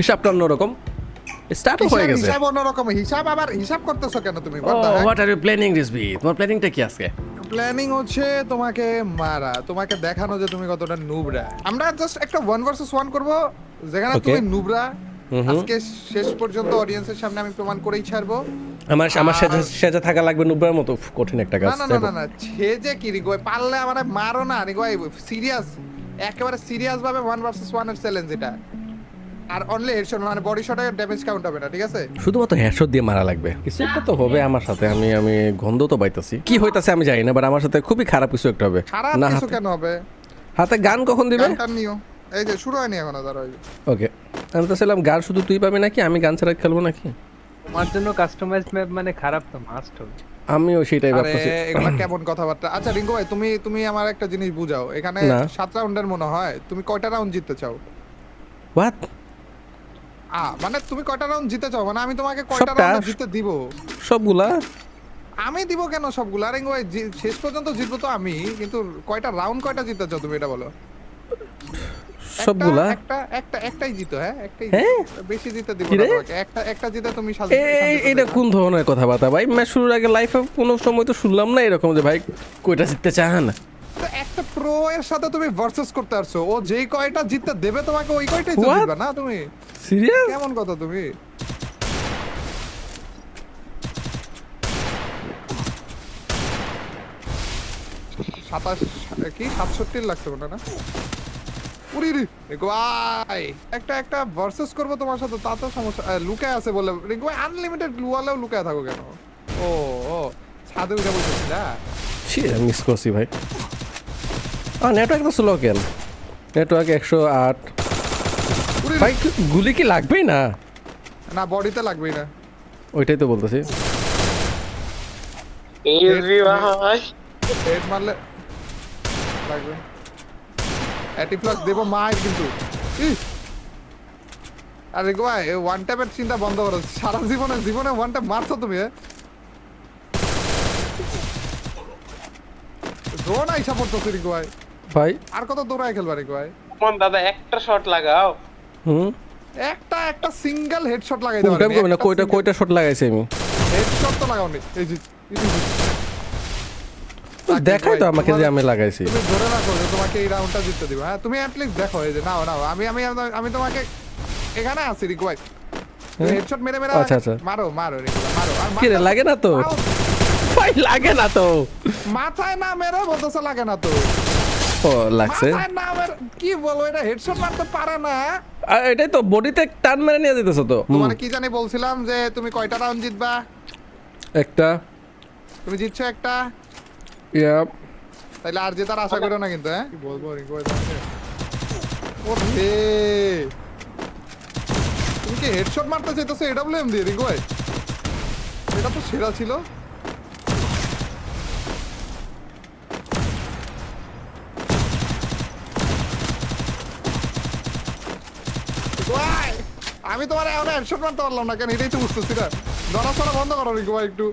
হিসাবটা অন্যরকম। স্টার্ট হয়ে গেছে। হিসাব অন্যরকম হিসাব আবার হিসাব করতেছো কেন তুমি? হোয়াট আর ইউ প্ল্যানিং রিসবি তোমার প্ল্যানিংটা কি আজকে? প্ল্যানিং হচ্ছে তোমাকে মারা তোমাকে দেখানো যে তুমি কতটা নুবরা। আমরা জাস্ট একটা ওয়ান ভার্সেস ওয়ান করব। যেখানে তুমি নুবরা। আজকে শেষ পর্যন্ত অডিয়েন্সের সামনে আমি প্রমাণ করেই ছাড়বো। আমার আমার সেজে সেজে থাকা লাগবে নুব্রার মতো কঠিন একটা কাজ না না না না যে কি রিগো পারলে আমার মারো না রিগো সিরিয়াস একেবারে সিরিয়াস ভাবে ওয়ান ভার্সেস ওয়ানের চ্যালেঞ্জ এটা। আর অনলি হেডশট মানে বডি শটে ড্যামেজ কাউন্ট হবে না ঠিক আছে? শুধুমাত্র হেডশট দিয়ে মারা লাগবে। কিছু একটা তো হবে আমার সাথে আমি আমি গন্ধ তো পাইতাছি। কি হইতাছে আমি জানি না বাট আমার সাথে খুবই খারাপ কিছু একটা হবে। খারাপ কিছু কেন হবে? হাতে গান কখন দিবে? গানটা নিও। এই যে শুরু হয়নি এখনও ধরো ওকে আমি তো ছিলাম গান শুধু তুই পাবি নাকি? আমি গান ছাড়া খেলব নাকি? তোমার জন্য কাস্টমাইজ ম্যাপ মানে খারাপ তো মাস্ট হবে। আমিও সেটাই আরে ভাবতেছি। এগুলা কেমন কথাবার্তা? আচ্ছা রিঙ্কু ভাই তুমি তুমি আমার একটা জিনিস বুঝাও। এখানে সাত রাউন্ডের মনে হয় তুমি কয়টা রাউন্ড জিততে চাও? হোয়াট আ মানে তুমি কয়টা রাউন্ড জিততে চাও? মানে আমি তোমাকে কয়টা রাউন্ড জিততে দিব? সবগুলা? আমি দিব কেন সবগুলা? রিঙ্কু ভাই শেষ পর্যন্ত জিতবো তো আমি কিন্তু কয়টা রাউন্ড কয়টা জিততে চাও তুমি এটা বলো? সবগুলা? একটা একটা একটাই জিতো হ্যাঁ? একটাই হ্যাঁ? বেশি জিতে দিব না একটা একটা জিতে তুমি এটা কোন ধরনের কথাবার্তা ভাই? ম্যাচ শুরুর আগে লাইফে কোনো সময় তো শুনলাম না এরকম যে ভাই কইটা জিততে চান? একটা প্রো এর সাথে তুমি ভার্সেস করতে আসছো। ও যেই কয়টা জিততে দেবে তোমাকে ওই কয়টাই তো? জিতবে না তুমি? সিরিয়াস কেমন কথা তুমি? সাতাশ কি? সাতষট্টির লাগছে মনে না? ভাই একটা একটা ভার্সেস করব তোমার সাথে তা তো সমস্যা। লুকায় আছে বলে। রিঙ্কু ভাই আনলিমিটেড লুয়ালেও লুকায় থাকো কেন? ও ও ছাদে উঠে বলতেছি না? মিস করছি ভাই। নেটওয়ার্ক তো স্লো কেন নেটওয়ার্ক একশো আট। ভাই গুলি কি লাগবেই না? না বডিতে লাগবেই না। ওইটাই তো বলতেছি। ইজি ভাই। হেড মারলে লাগবে। অ্যাটিফ্লাক্স দেবো মায়ের কিন্তু। আরে গো ভাই ওয়ান ট্যাপের চিন্তা বন্ধ করো। সারা জীবনে জীবনে ওয়ান ট্যাপ মারছো তুমি? জোন আইসা পড়তেছে রিকো ভাই। ভাই। আর কত দৌড়ায় খেলবা রিকো ভাই? মন দাদা একটা শট লাগাও। হুম? একটা একটা সিঙ্গেল হেডশট লাগাই কোনটা কই না কয়টা কয়টা শট লাগাইছি আমি? হেডশট তো লাগাওনি। এই যে দেখাই তো আমাকে যে আমি লাগাইছি। তুমি ধরে রাখো যে তোমাকে এই রাউন্ডটা জিততে দিব। হ্যাঁ তুমি অ্যাটলিস্ট দেখো এই যে নাও নাও। আমি আমি আমি তোমাকে এখানে আছি রিকু ভাই? হেডশট মেরে মেরে আচ্ছা, আচ্ছা। মারো মারো রিকু মারো। আর কি রে লাগে না তো। ভাই লাগে না তো। মাথায় না মেরে বলতেছে লাগে না তো। লাগছে। কি বলব এটা হেডশট মারতে পারে না। আর এটাই তো বডিতে টান মেরে নিয়ে যেতেছো তো। তোমার কি জানি বলছিলাম যে তুমি কয়টা রাউন্ড জিতবা? একটা। তুমি জিতছো একটা? ইয়া। তাইলে আর জেতার আশা করো না কিন্তু হ্যাঁ? কি বলব রিকু ভাই ওরে! তুমি কি হেডশট মারতে চাইতেছো এডব্লিউএম দিয়ে রিকু ভাই এটা তো সেরা ছিল রিকু ভাই, আমি তোমার এখন হেডশট মারতে পারলাম না কেন? এটাই তো বুঝতেছি না। নড়াচড়া বন্ধ করো রিকু ভাই একটু।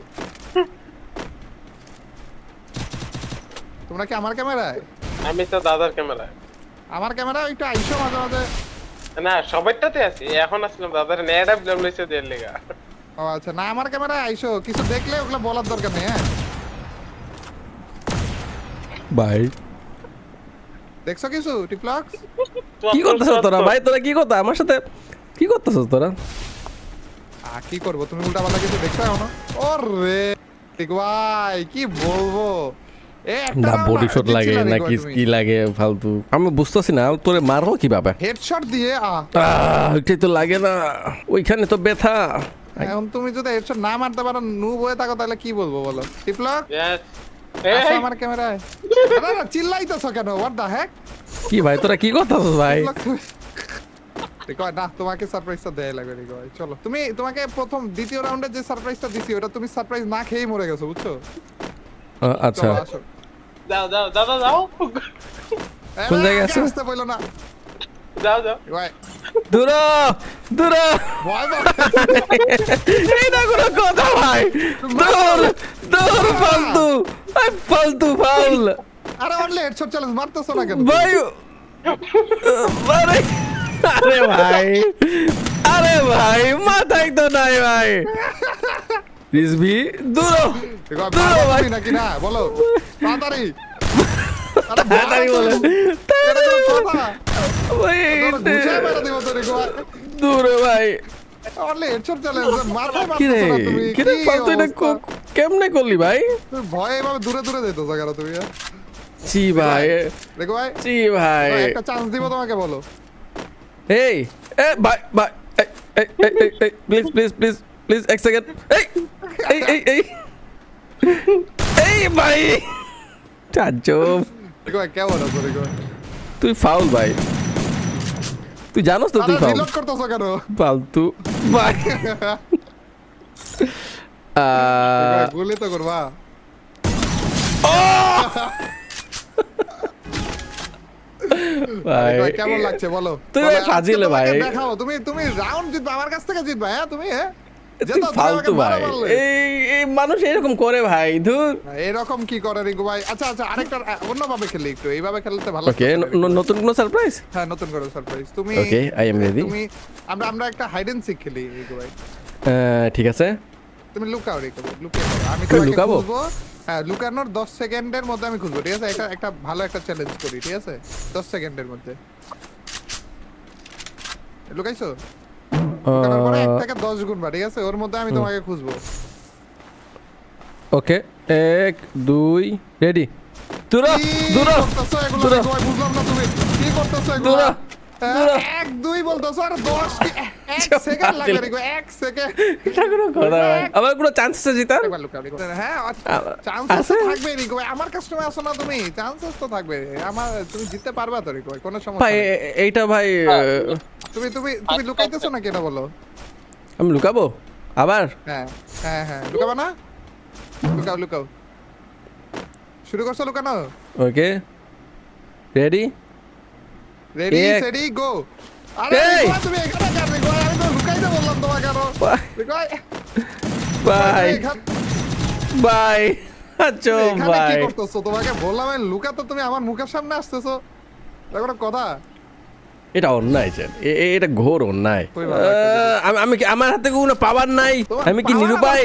তোমরা কি আমার ক্যামেরায়? আমি তো দাদার ক্যামেরা আমার ক্যামেরা একটু আইসো মাঝে মাঝে। না সবাইটাতে আছি এখন আসলাম দাদার নেট আপ জম লইছে দের লেগা। ও আচ্ছা না আমার ক্যামেরা আইসো কিছু দেখলে ওগুলো বলার দরকার নেই হ্যাঁ? ভাই। দেখছ কিছু টিপলক্স কি করতেছ তোরা? ভাই তোরা কি করতে আমার সাথে কি করতেছ তোরা? কি করব? তুমি উল্টা পাল্টা কিছু দেখছ এখনও? ওরে ঠিক ভাই কি বলব? না বডি শট লাগে না কি কি লাগে ফালতু। আমি বুঝতেছি না তোরে মারো কীভাবে? হেডশট দিয়ে ওইটাই তো লাগে না। ওইখানে তো ব্যথা। এখন তুমি যদি হেডশট না মারতে পারো নু বয়ে থাকো তাহলে কি বলব বলো? টিপলক আমার ক্যামেরায় না না কেন? হোয়াট দা হ্যাক কি ভাই তোরা কি করতেছ ভাই? দেখো না তোমাকে সারপ্রাইজটা দেয় লাগবে দেখো ভাই চলো তুমি তোমাকে প্রথম দ্বিতীয় রাউন্ডে যে সারপ্রাইজটা দিছি ওটা তুমি সারপ্রাইজ না খেয়েই মরে গেছো বুঝছ? আচ্ছা। যাও দাদা যাও কোন জায়গায় আছো? বলল না। যাও যাও ভাই দূর দূর ভয় পাও। এটা কোনো কথা ভাই। দূর দূর ফালতু। আই ফালতু ফাউল আরে অনলি হেডশট চ্যালেঞ্জ মারতেছো না কেন? ভাই আরে। আরে ভাই। আরে ভাই মাথায় তো নাই ভাই। রিজভি দূর। দেখো দূর ভাই। নাকি না? বলো। তাড়াতাড়ি বলে। দূর ভাই। কেমনে করলি ভাই? ভয়ে এভাবে দূরে দূরে যেতেছো কেন তুমি হ্যাঁ? জি ভাই। রিকো ভাই জি ভাই। একটা চান্স দিব তোমাকে বলো। এই এ ভাই ভাই এই এই এই প্লিজ প্লিজ প্লিজ প্লিজ এক সেকেন্ড এই এই এই এই এই ভাই ভাই তুই ফাউল ভাই। তুই জানোস তো তুই ফাউল করতেছো কেন? ফালতু। ভাই। গুলি তো করবা। রিকো ভাই, কেমন লাগছে বলো? ভাই ফাজিল ভাই। দেখাও তুমি তুমি রাউন্ড জিতবা আমার কাছ থেকে জিতবা হ্যাঁ তুমি হ্যাঁ? তুমি ফালতু ভাই। এই এই মানুষ এরকম করে ভাই ধুর। এরকম কি করে রিকু ভাই? আচ্ছা আচ্ছা আরেকটা অন্যভাবে খেলি একটু এইভাবে খেলতে ভালো ওকে। নতুন কোনো সারপ্রাইজ হ্যাঁ নতুন করে সারপ্রাইজ তুমি ওকে আই এম রেডি তুমি আমরা আমরা একটা হাইড এন্ড সিক খেলি রিকু ভাই। ঠিক আছে। তুমি লুকাও লুকিয়ে পড়ো। আমি তোমাকে লুকাবো? হ্যাঁ লুকানোর 10 সেকেন্ডের মধ্যে আমি খুঁজবো ঠিক আছে? একটা একটা ভালো একটা চ্যালেঞ্জ করি ঠিক আছে? 10 সেকেন্ডের মধ্যে। লুকাইছো? লুকানোর পরে এক থেকে 10 গুণ বা ঠিক আছে? ওর মধ্যে আমি তোমাকে খুঁজবো। ওকে এক দুই রেডি। দূরা দূরা দূরা। বুঝলাম না তুমি। কি করতেছো এগুলো? এক দুই বলতেছো আর দশ এক সেকেন্ড। এক সেকেন্ড কোনো চান্স আছে জিতার। হ্যাঁ আছে? থাকবে আমার কাস্টমার আসো না তুমি চান্সেস তো থাকবে। আমার তুমি জিততে পারবা তো কোনো সমস্যা নেই। এইটা ভাই তুমি তুমি তুমি লুকাইতেছো না কেন বলো? আমি লুকাবো? আবার? হ্যাঁ হ্যাঁ হ্যাঁ। লুকাবা না? লুকাও লুকাও। শুরু করছ লুকানো? ওকে রেডি রেডি সেডি গো আরে এই! রিকু ভাই, তুমি এখানে কেন রিকু আমি তো লুকাইতে বললাম তোমাকে আরও। ভাই রিকু ভাই, ভাই এখান- ভাই আচ্ছা এখানে কি করতেছো? তোমাকে বললাম আমি লুকাতে তুমি আমার মুখের সামনে আসতেছো। এটা কোনো কথা? এটা অন্যায় এটা ঘোর অন্যায়। আমি কি আমার হাতে কোনো পাওয়ার নাই? আমি কি নিরুপায়?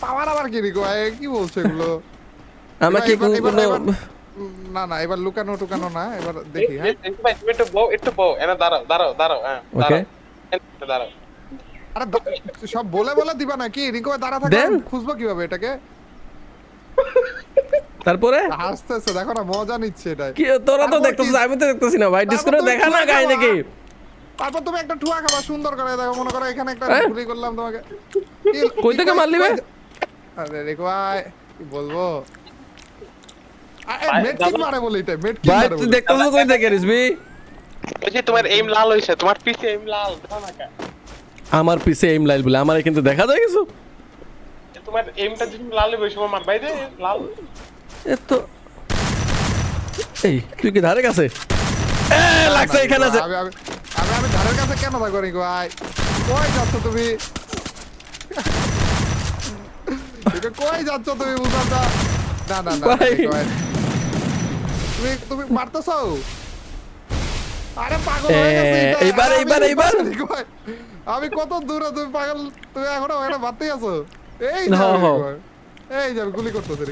পাওয়ার আবার কি রিকো কি বলছো এগুলো? আমার কি এবার- এবার- কোনো না না এবার লুকানো টুকানো না এবার দেখি হ্যাঁ। তুমি একটু বউ একটু বউ এনে দাঁড়াও দাঁড়াও দাঁড়াও হ্যাঁ ওকে দাঁড়াও এনে দাঁড়াও। আরে সব বলে বলে দিবা নাকি? রিকো ভাই দাঁড়া। আমি খুঁজবো কীভাবে এটাকে? তারপরে? হাসতেছে দেখো না মজা নিচ্ছে এটা কি তোরা তো দেখতেছিস আমি তো দেখতেছি না ভাই ডিসকনে দেখা না গায় নাকি তারপর তুমি একটা ঠুয়া খাবা সুন্দর করে দেখো মনে করো এখানে একটা হ্যাঁ? গুলি করলাম তোমাকে। কই থেকে মারলি ভাই? আরে রিকো ভাই কি বলব? আরে ভাই, মেড কিট দাদা- মারে বলে এটা মেড ভাই তুই বলে। কই থেকে রিসবি ওই যে তোমার এইম লাল হইছে তোমার পিছে এইম লাল দেখো আমার পিছে এম লাইল বলে আমার কিন্তু দেখা যায় কিছু? তোমার এইমটা যদি লাল হইছে আমার বাইরে লাল। এ তো এই তুই কি ধারে কাছে? এ লাগছে এখানে আছে। আমি আমি আমি আমি ধারের কাছে কেন থাকব রিকো ভাই কই যাচ্ছ তুমি? কই যাচ্ছ তুমি না। না না। তুমি তুমি মারতেছো? আরে পাগল হয়ে গেছে এইবার, এইবার, এইবার। আমি কত দূরে তুমি পাগল তুমি এখনও ওখানে আছো? এই। এই যে গুলি করতেছি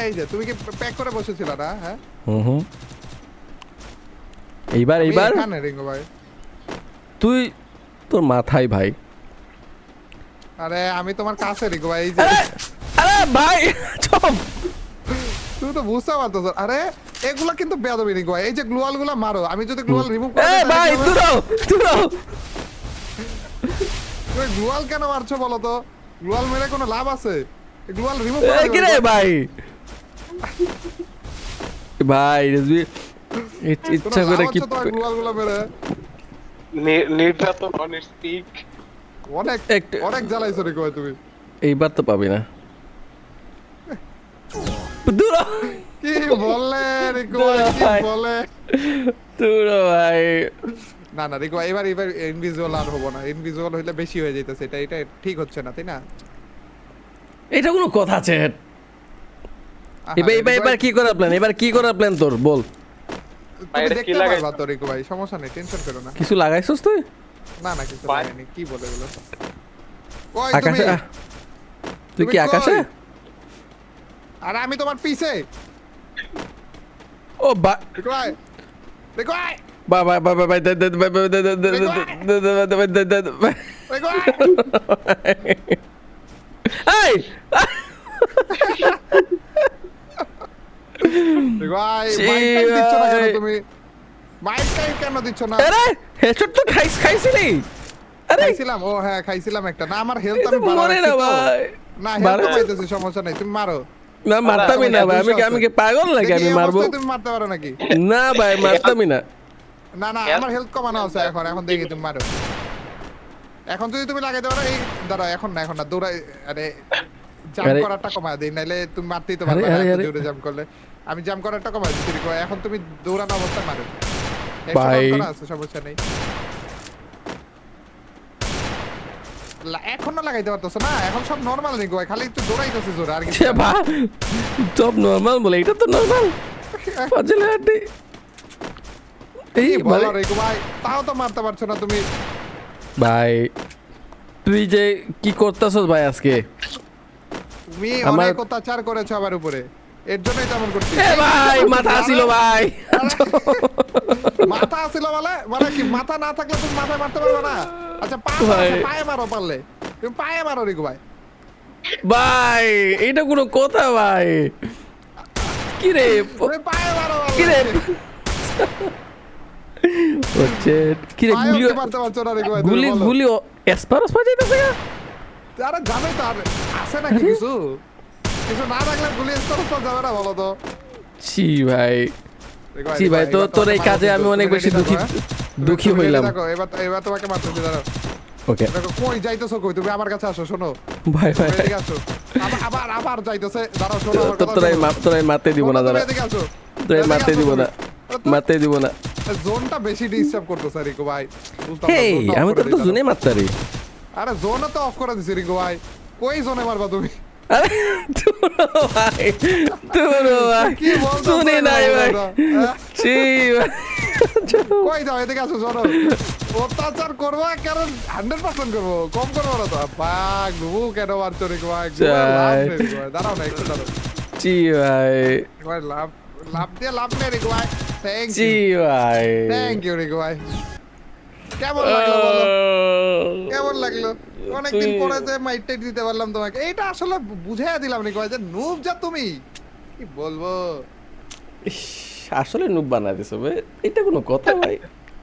এই যে তুমি কি প্যাক করে বসেছিল না হ্যাঁ? হুম হুম। এইবার এইবার? রিঙ্গো ভাই তুই তোর মাথায় ভাই। আরে আমি তোমার কাছে রিঙ্গো ভাই এই যে। আরে ভাই! তুমি তো বুঝতে পারতেছো। আরে এগুলা কিন্তু বেয়াদবি এই যে গ্লুয়ালগুলা মারো। আমি যদি গ্লুয়াল রিমুভ এ ভাই তুমি গ্লুয়াল কেন মারছো বলো তো? গ্লুয়াল মেরে কোনো লাভ আছে? গ্লুয়াল রিমুভ এ কি রে ভাই? ভাই রিজবি ইচ- ইচ্ছা করে কি গ্লুয়ালগুলা মেরে। নি- নির্যাতন অন অনেক অনেক জ্বালাইছো রিঙ্গো ভাই তুমি? এইবার তো পাবি না। দূরও কি ভাই কি বলে? দূরও ভাই। না না রিঙ্গো এবার এবার ইনভিজিবল আর হব না। ইনভিজিবল হইলে বেশি হয়ে যাইতেছে। এটা এটা ঠিক হচ্ছে না তাই না? এটা কোনো কথা আছে। এবার এবার এবার কি করার প্ল্যান এবার কি করার প্ল্যান তোর? বল। তুমি কি দেখতে লাগাই? পারবা তো রিকু ভাই সমস্যা নেই টেনশন করো না। কিছু লাগাইছস তুই? না না কিছু। লাগাইনি কি বলে এগুলো? আকাশে তুই কি আকাশে? আরে আমি তোমার পিছে ও বা রিকু ভাই বা বা বা বা বা বা- বা- দে- দে- দে- দে- বা- এই খাইছিলাম ও হ্যাঁ খাইছিলাম একটা না আমার হেলথ আমি না হেলথ সমস্যা নাই তুমি মারো না মারতামই না ভাই। আমি কি আমি কি পাগল নাকি? আমি মারবো? তুমি মারতে পারো নাকি? না ভাই মারতামই না। না না আমার হেলথ কমানো আছে এখন। এখন দেখি তুমি মারো। এখন যদি তুমি লাগাইতে পারো এই দাঁড়াও এখন না এখন না দৌড়াই আরে জাম্প করাটা কমা দেই নাইলে তুমি মারতেই তো পারবে না আরে। জাম্প করলে। আমি জাম্প করাটা কমা রিকো এখন তুমি দৌড়ানো অবস্থায় মারো। ভাই। সমস্যা নেই। এখনও লাগাইতে পারতেছো না এখন সব নরমাল রিকো খালি একটু দৌড়াইতেছে জোরে আর কিছু ভা সব নর্মাল বলে এটা তো নর্মাল ফাজিল হাড্ডি। এই কি বলো মানে ভাই তাও তো মারতে পারছ না তুমি। ভাই তুই যে কি করতেছস ভাই আজকে? তুমি অনেক অত্যাচার করেছ আমার উপরে। এর জন্যই তেমন করছি। এ ভাই মাথা ছিল ভাই। মাথা আছিল বলে মানে কি মাথা না থাকলে তুমি মাথায় মারতে পারবে না? আচ্ছা পা। পায়ে মারো পারলে। তুমি পায়ে মারো রিকু ভাই। ভাই এটা কোনো কথা ভাই। কি রে? তুমি পায়ে মারো পারলে। কি রে? হচ্ছে কি রে পায়ে গুলি উঠতে পারছ না রিকু ভাই গুলি গুলি এসপারস বাজাইতেছে গা? আরে জানোই তো আর আছে নাকি কিছু? কিছু না থাকলে গুলি স্তর স্তর যাবে না বলো তো। ছি ভাই। তো- তোর এই কাজে আমি অনেক বেশি থাকো, দুঃখী- হইলাম। এবার এবার তোমাকে মারতেছি দাঁড়াও। ওকে। কই যাইতেছো কই? তুমি আমার কাছে আসো শোনো। ভাই ভাই। এদিকে আসো। আবার আবার যাইতেছে দাঁড়াও শোনো আমার কথা তোরাই শোনো। মা- তোরাই মারতে দিব না দাঁড়া। এদিকে আসো। তোরাই মারতে দিব না। মারতে দিব না। জোনটা বেশি ডিস্টার্ব করতেছে রিকো ভাই। হেই আমি তো দিই জুনে মারতারি। আরে জোনও তো অফ করে দিছি রিকো ভাই। কই জোনে মারবা তুমি? আরে তুরো ভাই তুরো ভাই। কি বলছো শুনি নাই ভাই। ছি ভাই। কই যাও এদিকে আসো শোনো অত্যাচার করব কারণ হান্ড্রেড পার্সেন্ট করব কম করব না তো। বাঘ ঘুমু কেন মারছো রিকো ভাই? ভাই। দাঁড়াও না একটু দাঁড়াও। ছি ভাই। লাভ লাভ দিয়ে লাভ নেই রিকো ভাই। থ্যাংক ইউ ভাই। থ্যাংক ইউ রিকো ভাই। কেমন লাগল বলো? কেমন লাগল? অনেকদিন পরে যে মাইটটা দিতে পারলাম তোমাকে। এইটা আসলে বুঝাইয়া দিলাম নি কয় যে নুব যা তুমি। কি বলব? আসলে নুব বানাই দিছো এটা কোনো কথা ভাই।